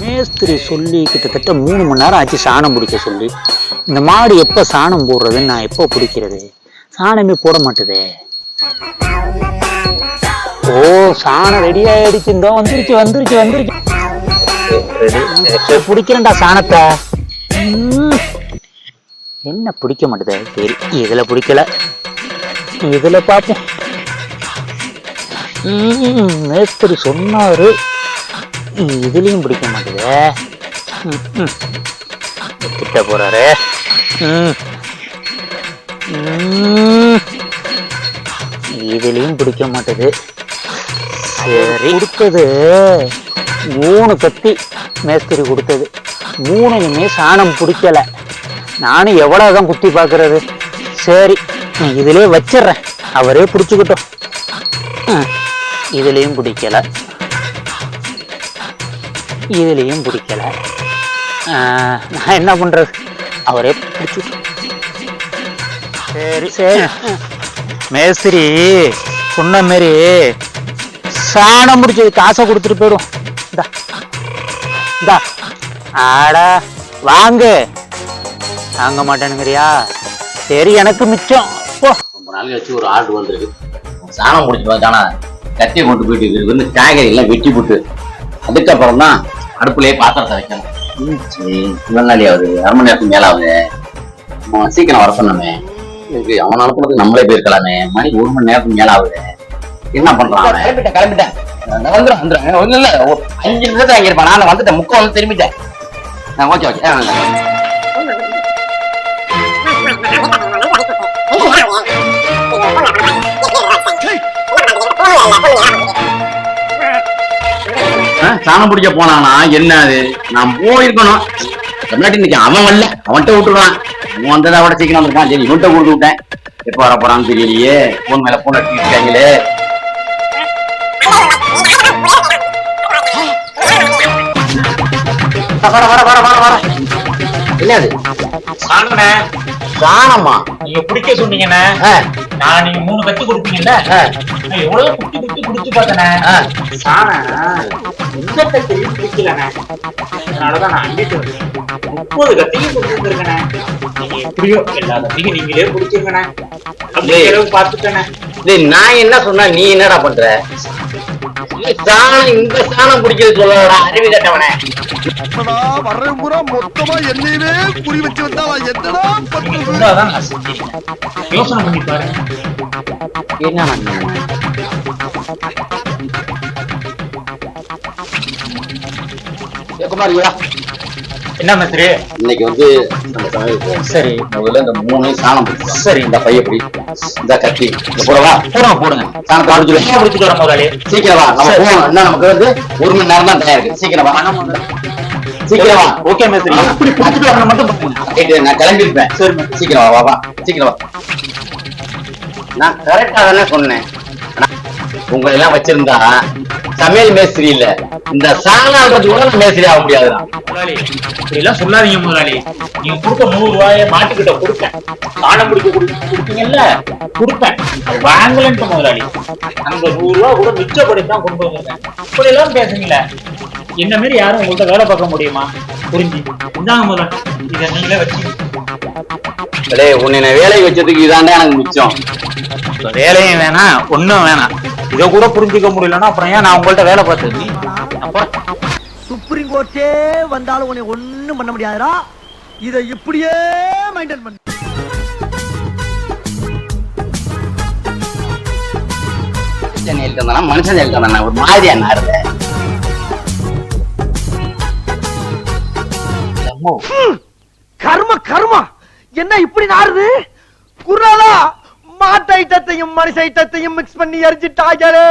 மேஸ்திரி சொல்லி கிட்டத்தட்ட மூணு மணி நேரம் ஆச்சு சாணம் பிடிக்க சொல்லி. இந்த மாடு எப்போ சாணம் போடுறதுன்னு நான் எப்போ பிடிக்கிறது? சாணமே போட மாட்டுதே. ஓ சாணம் ரெடி ஆயிடுச்சு. இந்த வந்துருச்சு வந்துருச்சு வந்துருச்சு. பிடிக்கிறேன்டா சாணத்தை. என்ன பிடிக்க மாட்டேது? சரி இதுல பிடிக்கல? இதுல பார்ப்போம் மேஸ்திரி சொன்னாரு. இதுலயும் பிடிக்க மாட்டேது. கிட்ட போகிறாரு இதுலேயும் இதுலயும் பிடிக்க மாட்டேது. சரி. கொடுத்தது மூணு கத்தி மேஸ்திரி கொடுத்தது. மூணையுமே சாணம் பிடிக்கல. நானும் எவ்வளவுதான் குத்தி பார்க்கறது? சரி நான் இதுலயே வச்சிடுறேன். அவரே பிடிச்சிக்கிட்டோம். இதுலேயும் இதுலயும் பிடிக்கல. இதுலயும் பிடிக்கல. ஆஹ், நான் என்ன பண்றது? அவரே பிடிச்சு. சரி சரி. மேஸ்திரி சொன்ன மாரி சாணம் பிடிச்சது காசை கொடுத்துட்டு போயிடும். இந்தா. இந்தா. ஆடா வாங்க. வாங்க மாட்டேனுங்கிறியா சரி எனக்கு மிச்சம். போ. ரொம்ப நாள் கழிச்சு ஒரு ஆர்டர் வந்திருக்கு. சாணம் முடிச்சுட்டு வந்தானா கத்தியை கொண்டு போயிட்டு வந்து காய்கறி எல்லாம் வெட்டி போட்டு அதுக்கப்புறம் தான் அடுப்புலயே பாத்திரத்தை வைக்கணும். சரி. இவ்வளவு நாளே ஆகுது. அரை மணி நேரத்துக்கு மேல ஆகுது. அவன் சீக்கிரம் வர சொன்னமே. இதுக்கு அவன் அனுப்புறதுக்கு நம்மளே போயிருக்கலாமே. மணி ஒரு மணி நேரத்துக்கு மேல ஆகுது. என்ன பண்றான் அவன்? கிளம்பிட்டேன் கிளம்பிட்டேன். நான் வந்துடும் வந்துடும் ஒன்றும் இல்லை. அஞ்சு நிமிஷம் அங்கே இருப்பேன் நான் வந்துட்டேன். முக்கம் வந்து திரும்பிட்டேன். Okay okay. சாணம் பிடிக்க போனானா? என்ன அது நான் போயிருக்கணும். தமிழ்நாட்டு இன்னைக்கு அவன் வரல. அவன்கிட்ட விட்டுருவான். அவன் வந்ததை விட சீக்கிரம் வந்திருக்கான். சரி இவன்கிட்ட கொடுத்து விட்டேன். எப்போ வர போறான்னு தெரியலையே. போன் மேல போன் அடிச்சுட்டாங்களே வர வர வர வர வர என்னது? சாணண்ணே சாணமா? நீங்க குடிக்க சொன்னீங்கண்ணே. நான் நீங்க மூணு கத்து கொடுப்பீங்கல்ல? எவ்வளவு குட்டி குட்டி குடிச்சு பார்த்தேனே. குடிக்கலண்ணே அதனாலதான் நான் வந்தேன். முப்பது கத்தியும் கொடுத்துருக்கேண்ணே நீங்க எப்படியோ எல்லா கத்தியும் நீங்களே குடிச்சிருக்கண்ணே அப்படியே அளவு பார்த்துட்டேண்ணே டேய், நான் என்ன சொன்னா நீ என்னடா பண்ற? சாணம் இந்த சாணம் பிடிக்கிறது சொல்லடா அறிவு கட்டவனே. என்னடா வர்றேன் பூரா மொத்தமா என்னையவே குறி வச்சு வந்தா நான் என்னடா யோசனை பண்ணி பாருங்க என்ன குமார் என்ன மேஸ்திரி இன்னைக்கு வந்து சரி. முதல்ல இந்த மூணு சாணம். சரி. இந்த பையப்படி இந்த கத்தி. இந்த போடவா? போடுங்க போடுங்க. சாணத்தை அடிச்சு என்ன குடிச்சிட்டு வர முதலாளி. சீக்கிரம் வா. நம்ம. போகணும் என்ன நமக்கு வந்து ஒரு மணி நேரம் தான் டைம் இருக்கு சீக்கிரம் வா. சீக்கிரம் வா. ஓகே மேஸ்திரி அப்படி குடிச்சிட்டு வரணும் மட்டும் நான் கிளம்பிருப்பேன் சரி. சீக்கிரம் வா வா சீக்கிரம் வா. நான் கரெக்டா தானே சொன்னேன். உங்களை எல்லாம் வச்சிருந்தா சமையல் மேஸ்திரி இல்ல. இந்த சாணான்றது கூட மேஸ்திரி ஆக முடியாதுடா. முதலாளி இப்படி எல்லாம் சொல்லாதீங்க முதலாளி. நீங்க கொடுத்த நூறு ரூபாய மாட்டுக்கிட்ட கொடுத்தேன் தானம் பிடிக்க கொடு- கொடுத்தீங்கல்ல கொடுத்தேன் அது வாங்கலன்ட்டு முதலாளி. அந்த நூறு ரூபா கூட மிச்சப்படி தான் கொண்டு வந்திருக்கேன். இப்படி எல்லாம் பேசுறீங்களே என்ன மாரி யாரும் உங்கள்ட்ட வேலை பார்க்க முடியுமா? புரிஞ்சு இந்தாங்க முதலாளி. இதை நீங்களே வச்சு டேய் உன்னை வேலைக்கு வச்சதுக்கு இதாண்டா எனக்கு மிச்சம். வேலையும் வேணாம் ஒண்ணும் வேணாம். இதை கூட புரிஞ்சுக்க முடியலன்னா அப்புறம் ஏன் நான் உங்கள்ட்ட வேலை பார்த்தது சுப்ரீம் கோர்ட்டே வந்தாலும் உன்னை ஒண்ணும் பண்ண முடியாதுடா. இதை இப்படியே மெயின்டைன் பண்ணு. மனுஷன் எழுத்தானா ஒரு மாதிரியா நாடுத கர்ம கர்மா. என்ன இப்படி நாறுது? குரலா மாட்டு ஐட்டத்தையும் மனுஷ ஐட்டத்தையும் மிக்ஸ் பண்ணி எரிஞ்சிட்டாங்களே